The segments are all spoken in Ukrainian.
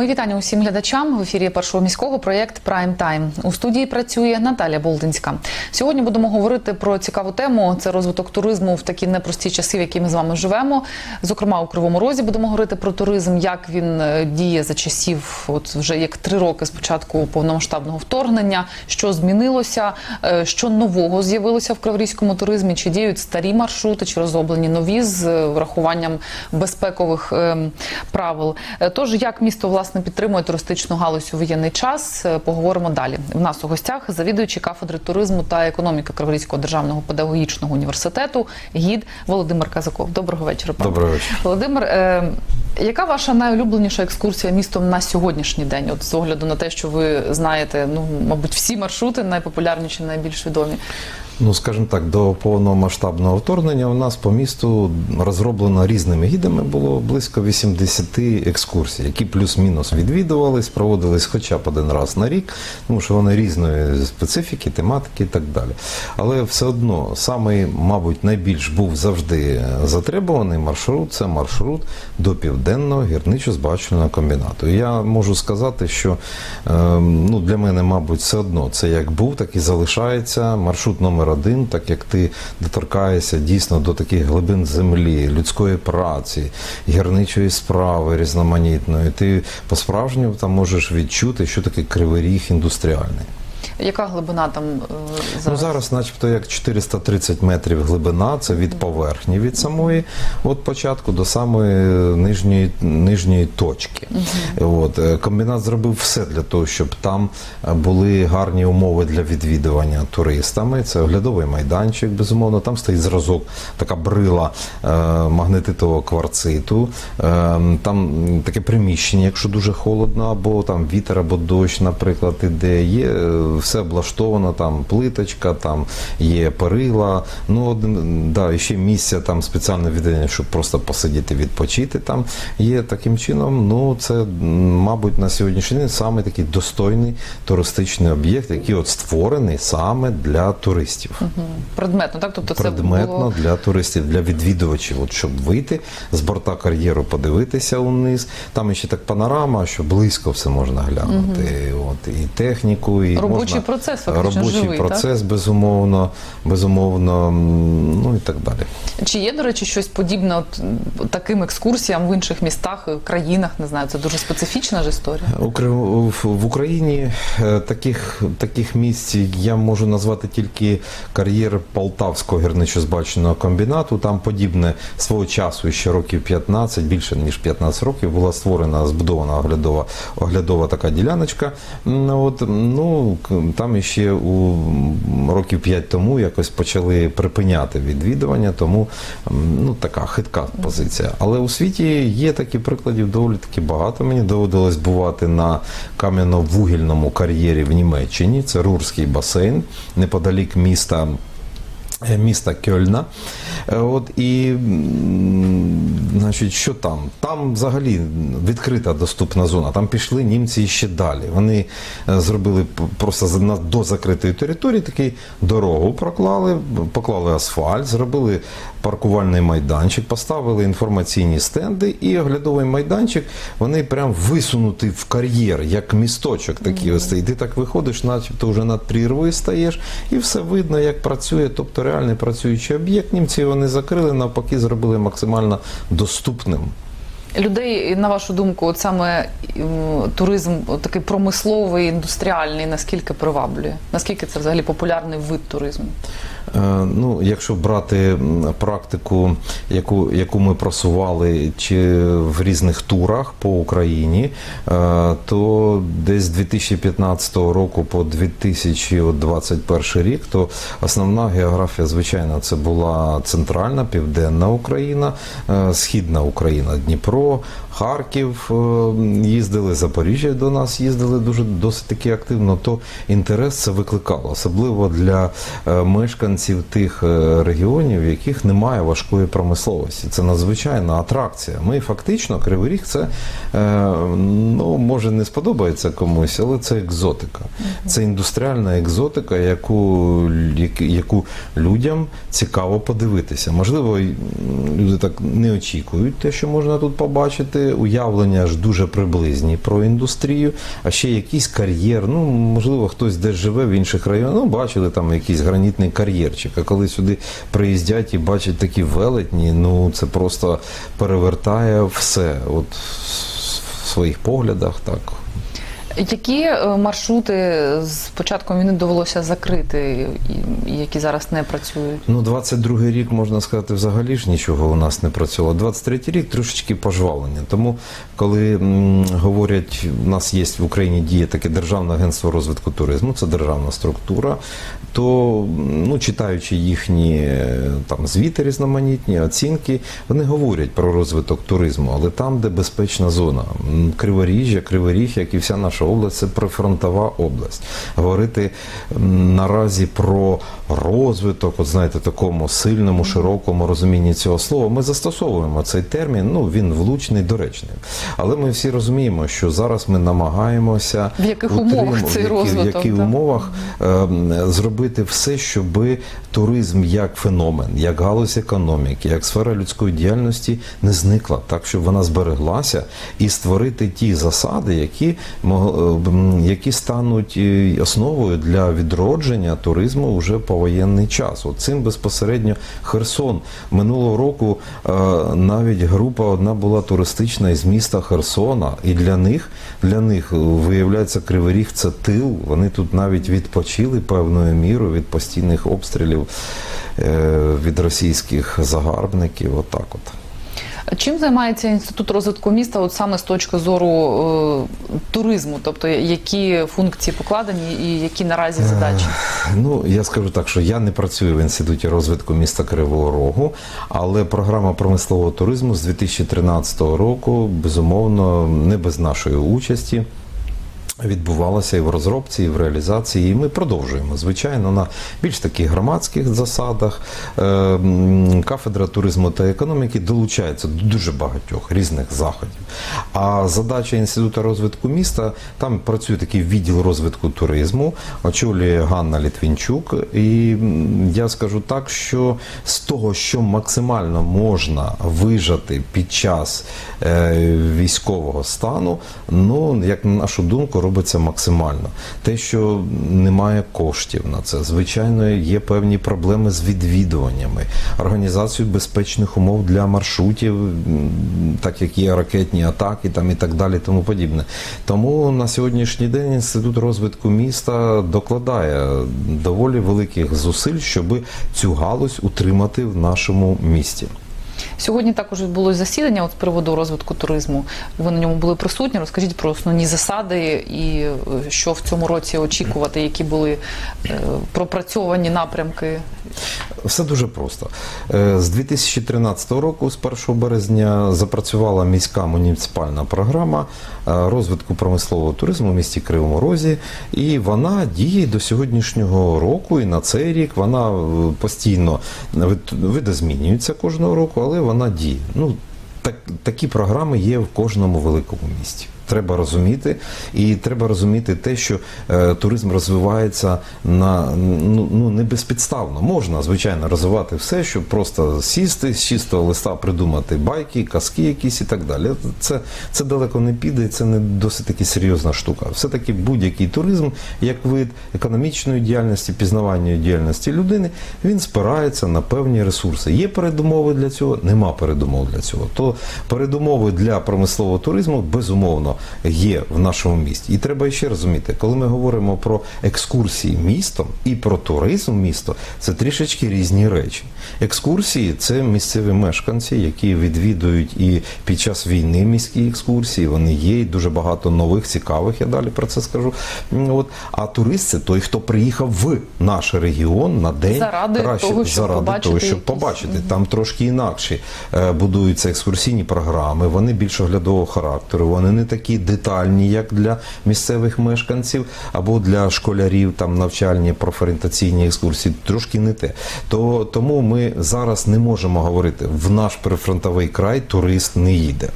Мої вітання усім глядачам в ефірі першого міського проєкт Прайм Тайм. У студії працює Наталя Болдинська. Сьогодні будемо говорити про цікаву тему. Це розвиток туризму в такі непрості часи, в які ми з вами живемо. Зокрема, у Кривому Розі будемо говорити про туризм, як він е, діє за часів, от вже як три роки з початку повномасштабного вторгнення, що змінилося, е, що нового з'явилося в криворізькому туризмі, чи діють старі маршрути, чи розроблені нові з е, врахуванням безпекових е, правил. Тож як місто власне підтримує туристичну галузь у воєнний час, е, поговоримо далі. В нас у гостях завідуючий кафедри туризму та економіки Криворізького державного педагогічного університету, гід Володимир Казаков. Доброго вечора. пане. Доброго вечора. Володимир, е, яка ваша найулюбленіша екскурсія містом на сьогоднішній день? От з огляду на те, що ви знаєте, ну мабуть, всі маршрути найпопулярніші, найбільш відомі. Ну, скажімо так, до повномасштабного вторгнення у нас по місту розроблено різними гідами було близько 80 екскурсій, які плюс-мінус відвідувались, проводились хоча б один раз на рік, тому що вони різної специфіки, тематики і так далі. Але все одно самий, мабуть, найбільш був завжди затребуваний маршрут це маршрут до південного гірничо-збагачувального комбінату. І я можу сказати, що е, ну, для мене, мабуть, все одно це як був, так і залишається маршрут номер один, так як ти доторкаєшся дійсно до таких глибин землі, людської праці, гірничої справи різноманітної. Ти по-справжньому там можеш відчути, що таке кривий ріг індустріальний. Яка глибина там е, Ну, зараз? зараз, начебто, як 430 метрів глибина, це від поверхні від самої от початку до самої нижньої, нижньої точки. От, е, комбінат зробив все для того, щоб там е, були гарні умови для відвідування туристами. Це оглядовий майданчик, безумовно. Там стоїть зразок, така брила е, магнетитового кварциту. Е, там таке приміщення, якщо дуже холодно, або там вітер, або дощ, наприклад, іде. Є все облаштовано, там плиточка, там є перила. Ну, один, да, і ще місця там спеціальне відділення, щоб просто посидіти, відпочити там є таким чином. Ну, це, мабуть, на сьогоднішній день саме такий достойний туристичний об'єкт, який от створений саме для туристів. Мгм. Предметно, так? Тобто це було... для туристів, для відвідувачів, от щоб вийти з борта кар'єру, подивитися униз. Там ще так панорама, що близько все можна глянути. От і техніку, і Робочий процес фактично робочий живий, процес, безумовно, безумовно, ну і так далі. Чи є, до речі, щось подібне от, таким екскурсіям в інших містах, е, країнах? Не знаю, це дуже специфічна ж історія. В- Україні е, таких, таких місць я можу назвати тільки кар'єр Полтавського гірничо-збагаченого комбінату. Там подібне свого часу ще років 15, більше ніж 15 років, була створена, збудована оглядова, оглядова така діляночка. От, ну, там іще у років 5 тому якось почали припиняти відвідування, тому ну, така хитка позиція. Але у світі є такі прикладів доволі таки багато. Мені доводилось бувати на кам'яно-вугільному кар'єрі в Німеччині. Це Рурський басейн, неподалік міста. Е, Міста Кьольна. Е, От і значить, що там? Там взагалі відкрита доступна зона. Там пішли німці ще далі. Вони е, зробили просто на- до закритої території таку дорогу проклали, поклали асфальт, зробили паркувальний майданчик, поставили інформаційні стенди і оглядовий майданчик. Вони прям висунуті в кар'єр, як місточок такий ось. І ти так виходиш, начебто вже над прірвою стаєш, і все видно, як працює. Тобто реальний працюючий об'єкт. Німці його не закрили, навпаки, зробили максимально доступним. Людей, на вашу думку, от саме туризм такий промисловий, індустріальний, наскільки приваблює? Наскільки це взагалі популярний вид туризму? Е, Ну, якщо брати практику, яку, яку ми просували чи в різних турах по Україні, е, то десь з 2015 року по 2021 рік, то основна географія, звичайно, це була центральна, південна Україна, е, східна Україна, Дніпро, Харків е, їздили, Запоріжжя до нас їздили дуже досить таки активно. То інтерес це викликало, особливо для е, мешканців тих е, регіонів, в яких немає важкої промисловості. Це надзвичайна атракція. Ми фактично Кривий Ріг це е, ну може не сподобається комусь, але це екзотика. Це індустріальна екзотика, яку, яку людям цікаво подивитися. Можливо, люди так не очікують те, що можна тут побачити. Побачити, уявлення ж дуже приблизні про індустрію, а ще якийсь кар'єр. Ну, можливо, хтось десь живе в інших районах. Ну, бачили там якийсь гранітний кар'єрчик. А коли сюди приїздять і бачать такі велетні, ну це просто перевертає все. От в своїх поглядах, так. Які е, маршрути з початком війни довелося закрити, які зараз не працюють? Ну, 22-й рік, можна сказати, взагалі ж нічого у нас не працювало. 23-й рік трошечки пожвавлення. Тому, коли м, говорять, у нас є в Україні діє таке Державне агентство розвитку туризму, це державна структура, то ну, читаючи їхні е, там звіти різноманітні, оцінки, вони говорять про розвиток туризму, але там, де безпечна зона. Криворіжжя, Криворіг, як і вся наша область, це прифронтова область. Говорити наразі про розвиток, от знаєте, такому сильному, широкому розумінні цього слова, ми застосовуємо цей термін. Ну він влучний, доречний. Але ми всі розуміємо, що зараз ми намагаємося В яких умовах цей розвиток, в яких так? умовах е, зробити все, щоб туризм як феномен, як галузь економіки, як сфера людської діяльності не зникла, так щоб вона збереглася і створити ті засади, які мог- е, м, які стануть е, основою для відродження туризму вже повоєнний час. От цим безпосередньо Херсон минулого року е, навіть група одна була туристична із міста Херсона, і для них для них е, виявляється Кривий Ріг це тил. Вони тут навіть відпочили певною мірою від постійних обстрілів е, від російських загарбників. Отак от. Чим займається інститут розвитку міста, от саме з точки зору е, туризму, тобто які функції покладені і які наразі задачі? Ну, я скажу так, що я не працюю в інституті розвитку міста Кривого Рогу, але програма промислового туризму з 2013 року, безумовно, не без нашої участі. Відбувалося і в розробці, і в реалізації, і ми продовжуємо, звичайно, на більш таких громадських засадах. Е, Кафедра туризму та економіки долучається до дуже багатьох різних заходів. А задача Інституту розвитку міста там працює такий відділ розвитку туризму, очолює Ганна Літвінчук. І я скажу так, що з того, що максимально можна вижати під час е, військового стану, ну як на нашу думку, робиться максимально. Те, що немає коштів на це, звичайно, є певні проблеми з відвідуваннями, організацією безпечних умов для маршрутів, так як є ракетні атаки, там і так далі, тому подібне. Тому на сьогоднішній день інститут розвитку міста докладає доволі великих зусиль, щоб цю галузь утримати в нашому місті. Сьогодні також відбулось засідання от з приводу розвитку туризму. Ви на ньому були присутні. Розкажіть про основні засади і е, що в цьому році очікувати, які були е, пропрацьовані напрямки. Все дуже просто. Е, З 2013 року, з 1 березня, запрацювала міська муніципальна програма розвитку промислового туризму в місті Кривому Розі, і вона діє до сьогоднішнього року. І на цей рік вона постійно вид- видозмінюється кожного року, але вона діє. Ну, так, такі програми є в кожному великому місті. Треба розуміти, і треба розуміти те, що е, туризм розвивається на ну, ну не безпідставно. Можна звичайно розвивати все, щоб просто сісти з чистого листа, придумати байки, казки якісь і так далі. Це, це далеко не піде, це не досить таки серйозна штука. Все таки будь-який туризм, як вид економічної діяльності, пізнавальної діяльності людини, він спирається на певні ресурси. Є передумови для цього, нема передумов для цього. То передумови для промислового туризму безумовно є в нашому місті. І треба ще розуміти, коли ми говоримо про екскурсії містом і про туризм місто, це трішечки різні речі. Екскурсії це місцеві мешканці, які відвідують і під час війни міські екскурсії. Вони є, і дуже багато нових, цікавих. Я далі про це скажу. От а турист це той, хто приїхав в наш регіон на день Заради краще того, щоб заради побачити того, щоб якісь- побачити. Там трошки інакші е, будуються екскурсійні програми. Вони більш оглядового характеру. Вони не такі детальні, як для місцевих мешканців або для школярів, там навчальні профорієнтаційні екскурсії. Трошки не те. То тому ми зараз не можемо говорити в наш прифронтовий край турист не їде.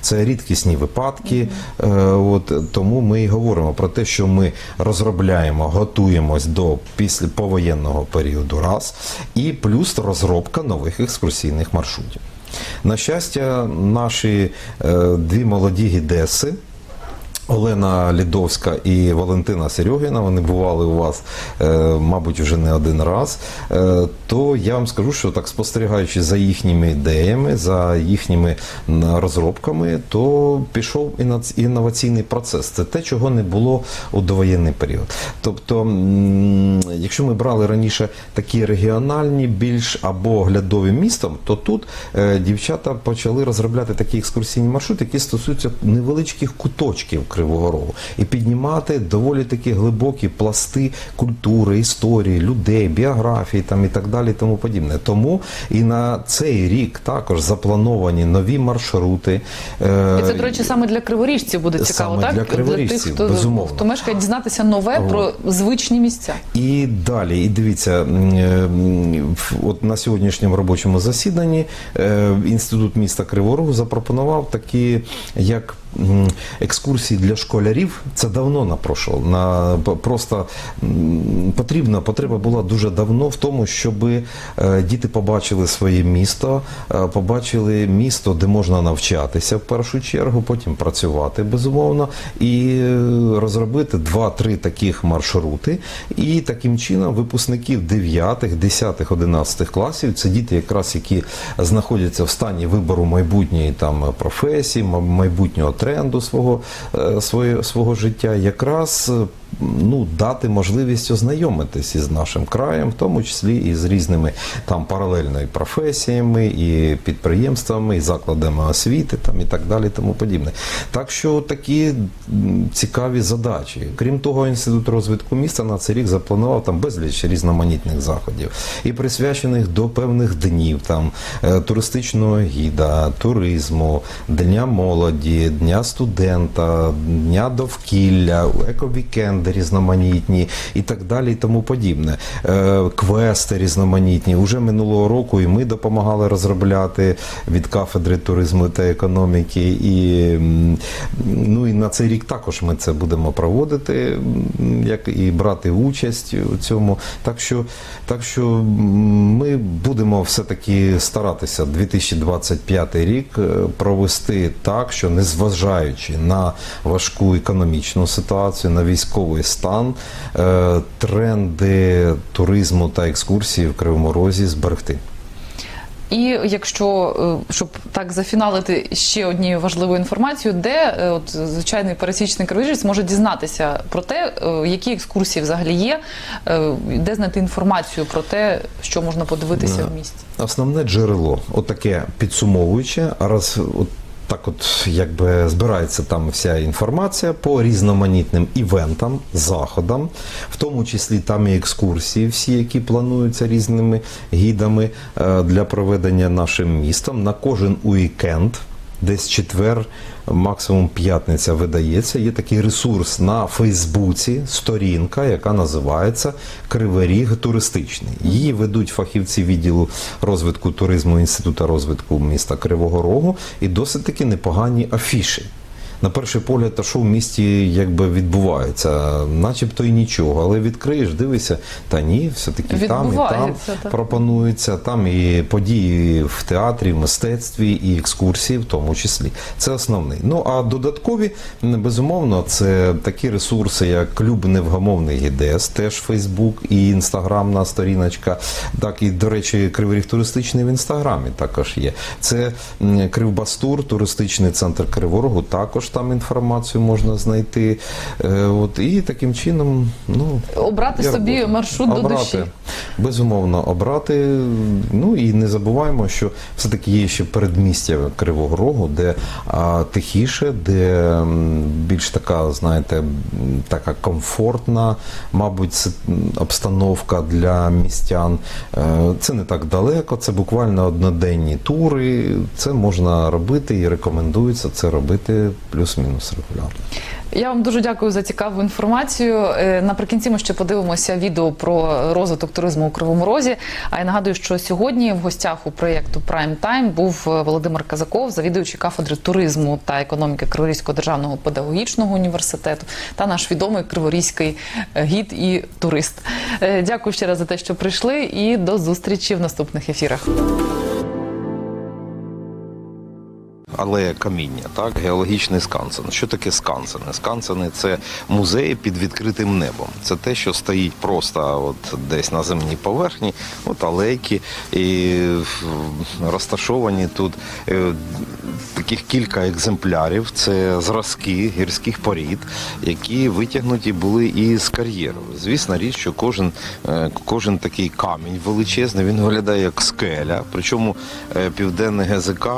Це рідкісні випадки. Е, От тому ми і говоримо про те, що ми розробляємо, готуємось до після повоєнного періоду раз, і плюс розробка нових екскурсійних маршрутів. На щастя, наші е, дві молоді гідеси. Олена Лідовська і Валентина Серьогіна, вони бували у вас, е, мабуть, вже не один раз. Е, то я вам скажу, що так спостерігаючи за їхніми ідеями, за їхніми розробками, то пішов інноваційний процес. Це те, чого не було у довоєнний період. Тобто, якщо ми брали раніше такі регіональні, більш або оглядові містом, то тут е, дівчата почали розробляти такі екскурсійні маршрути, які стосуються невеличких куточків Кривого Рогу, і піднімати доволі такі глибокі пласти культури, історії, людей, біографії там і так далі, тому подібне. Тому і на цей рік також заплановані нові маршрути. е, І це, до речі, саме для криворіжців буде цікаво, Саме так? для криворіжців, тих, хто, безумовно. хто мешкає, дізнатися нове про звичні місця. І далі, і дивіться, е, от на сьогоднішньому робочому засіданні е, інститут міста Кривого Рогу запропонував такі як. Екскурсії для школярів це давно напрошував. На просто потрібна потреба була дуже давно в тому, щоб діти побачили своє місто, е, побачили місто, де можна навчатися в першу чергу, потім працювати безумовно, і е, розробити два-три таких маршрути. І таким чином випускників 9, 10, 11 класів, це діти, якраз які знаходяться в стані вибору майбутньої там професії, майбутнього тренду свого, е, свого життя, якраз ну, дати можливість ознайомитись із нашим краєм, в тому числі і з різними там паралельно професіями, і підприємствами, і закладами освіти, там і так далі, тому подібне. Так що такі цікаві задачі. Крім того, інститут розвитку міста на цей рік запланував там безліч різноманітних заходів і присвячених до певних днів, там е, туристичного гіда, туризму, дня молоді, дня студента, дня довкілля, ековікенди різноманітні і так далі, і тому подібне. Е, Квести різноманітні. Уже минулого року і ми допомагали розробляти від кафедри туризму та економіки. І, ну, і на цей рік також ми це будемо проводити, як і брати участь у цьому. Так що, так що ми будемо все-таки старатися 2025 рік е, провести так, що незважаючи на важку економічну ситуацію, на військовий стан, е, тренди туризму та екскурсії в Кривому Розі зберегти. І якщо е, щоб так зафіналити ще однією важливою інформацією, де е, от звичайний пересічний кривожіць може дізнатися про те, які екскурсії взагалі є, де знайти інформацію про те, що можна подивитися в місті. Основне джерело, отаке підсумовуюче, а раз от так от якби збирається там вся інформація по різноманітним івентам, заходам, в тому числі там і екскурсії, всі, які плануються різними гідами е, для проведення нашим містом на кожен уікенд. Десь четвер, максимум п'ятниця видається. Є такий ресурс на Фейсбуці, сторінка, яка називається Кривий Ріг туристичний. Її ведуть фахівці відділу розвитку туризму Інституту розвитку міста Кривого Рогу і досить таки непогані афіші. На перший погляд, а що в місті якби відбувається, начебто і нічого, але відкриєш, дивишся, та ні, все-таки там і там так. пропонується, там і події в театрі, в мистецтві, і екскурсії в тому числі. Це основний. Ну а додаткові, безумовно, це такі ресурси, як клуб невгамовний гідес, теж Фейсбук і інстаграмна сторіночка. Так і, до речі, Кривий Ріг туристичний в інстаграмі також є. Це Кривбастур, туристичний центр Криворогу, також там інформацію можна знайти. Е, От, і таким чином, ну. Обрати собі робота. маршрут до душі. Безумовно, обрати. Ну і не забуваємо, що все-таки є ще передмістя Кривого Рогу, де а, тихіше, де більш така, знаєте, така комфортна, мабуть, обстановка для містян. Е, Це не так далеко, це буквально одноденні тури. Це можна робити і рекомендується це робити плюс-мінус регулярно. Я вам дуже дякую за цікаву інформацію. Е, Наприкінці ми ще подивимося відео про розвиток туризму у Кривому Розі. А я нагадую, що сьогодні в гостях у проєкту Prime Time був е, Володимир Казаков, завідуючий кафедри туризму та економіки Криворізького державного педагогічного університету та наш відомий криворізький е, гід і турист. Дякую ще раз за те, що прийшли, і до зустрічі в наступних ефірах. Алея каміння, так, геологічний скансен. Що таке скансени? Скансени це музеї під відкритим небом. Це те, що стоїть просто от десь на земній поверхні, от алейки, і розташовані тут е, таких кілька екземплярів. Це зразки гірських порід, які витягнуті були із кар'єру. Звісно, річ, що кожен, е, кожен такий камінь величезний, він виглядає як скеля. Причому е, південне ГЗК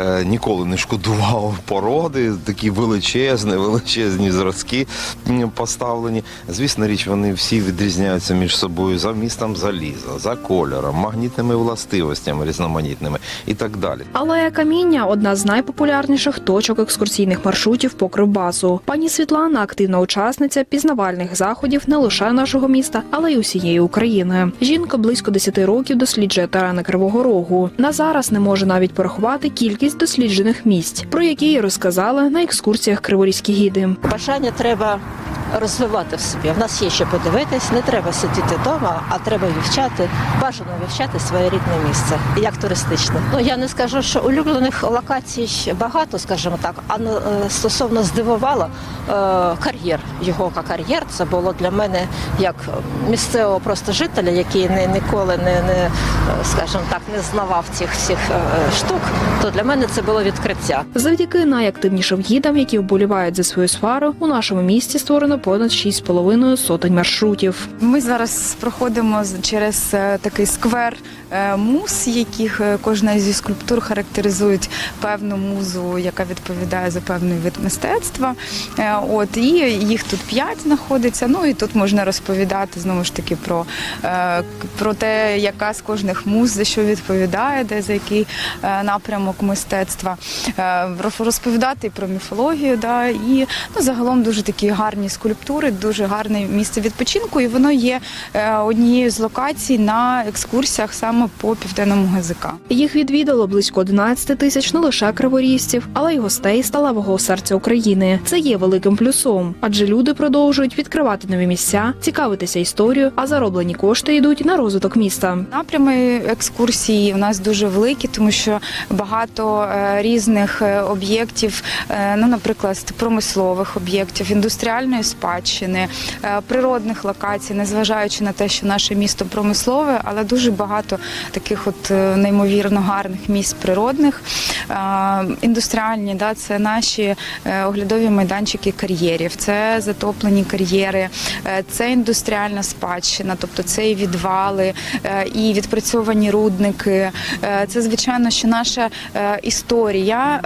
е, ніколи не шкодував породи, такі величезні, величезні зразки поставлені. Звісно, річ, вони всі відрізняються між собою за вмістом заліза, за кольором, магнітними властивостями різноманітними і так далі. Алея каміння одна з найпопулярніших точок екскурсійних маршрутів по Кривбасу. Пані Світлана активна учасниця пізнавальних заходів не лише нашого міста, але й усієї України. Жінка близько 10 років досліджує терени Кривого Рогу. На зараз не може навіть порахувати кількість досліджених місць, про які я розказала на екскурсіях криворізькі гіди. Бажання треба розвивати в собі. В нас є що подивитись, не треба сидіти вдома, а треба вивчати, бажано вивчати своє рідне місце, як туристичне. Ну я не скажу, що улюблених локацій багато, скажімо так, а е, стосовно здивувало е, кар'єр. Його кар'єр це було для мене як місцевого просто жителя, який не ніколи не, не е, скажімо так, не знавав цих всіх штук. То для мене це було відкриття. Завдяки найактивнішим гідам, які вболівають за свою сферу, у нашому місті створено понад 6,5 сотень маршрутів. Ми зараз проходимо через е, такий сквер е, муз, яких е, кожна зі скульптур характеризують певну музу, яка відповідає за певний вид мистецтва. От і їх тут п'ять знаходиться. Ну і тут можна розповідати знову ж таки про, про те, яка з кожних муз за що відповідає, де за який напрямок мистецтва. Розповідати і про міфологію, да, і ну, загалом дуже такі гарні скульптури, дуже гарне місце відпочинку, і воно є е, однією з локацій на екскурсіях саме по південному ГЗК. Їх відвідало близько 11 тисяч не лише криворізців, але й гостей сталевого серця України. Це є великим плюсом, адже люди продовжують відкривати нові місця, цікавитися історією, а зароблені кошти йдуть на розвиток міста. Напрями екскурсії у нас дуже великі, тому що багато е, різних е, об'єктів, ну, наприклад, промислових об'єктів, індустріальної спадщини, е, природних локацій, незважаючи на те, що наше місто промислове, але дуже багато таких от е, неймовірно гарних місць природних. Е, Індустріальні, да, це наші оглядові майданчики кар'єрів, це затоплені кар'єри, це індустріальна спадщина, тобто це і відвали, і відпрацьовані рудники. Це звичайно, що наша історія,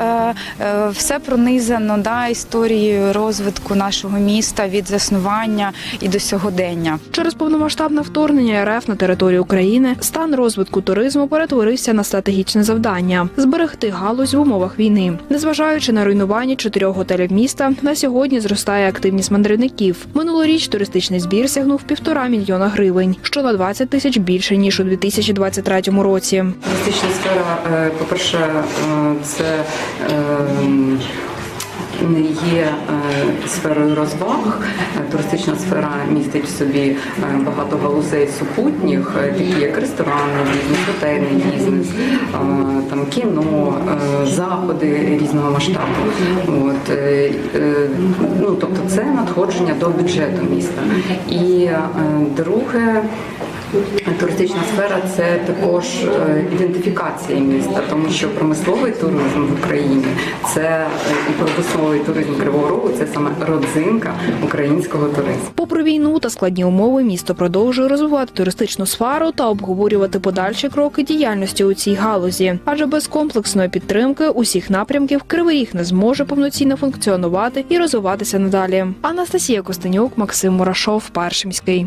все пронизано да, історією розвитку нашого міста від заснування і до сьогодення. Через повномасштабне вторгнення РФ на територію України стан розвитку туризму перетворився на стратегічне завдання зберегти галузь в умовах війни. Незважаючи на руйнування чотирьох готелів міста, на сьогодні зростає активність мандрівників. Минулоріч туристичний збір сягнув півтора мільйона гривень, що на 20 тисяч більше ніж у 2023 році. Туристична сфера, е, по-перше, е, це е, не є е, сферою розваг. Туристична сфера містить в собі е, багато галузей супутніх, е, такі як ресторанний бізнес, готельний бізнес, там кіно, заходи різного масштабу. От, ну, тобто це надходження до бюджету міста. І друге. Туристична сфера це також е, ідентифікація міста, тому що промисловий туризм в Україні це е, і промисловий туризм Кривого Рогу це саме родзинка українського туризму. Попри війну та складні умови, місто продовжує розвивати туристичну сферу та обговорювати подальші кроки діяльності у цій галузі. Адже без комплексної підтримки усіх напрямків Кривий Ріг не зможе повноцінно функціонувати і розвиватися надалі. Анастасія Костенюк, Максим Мурашов, Першимський.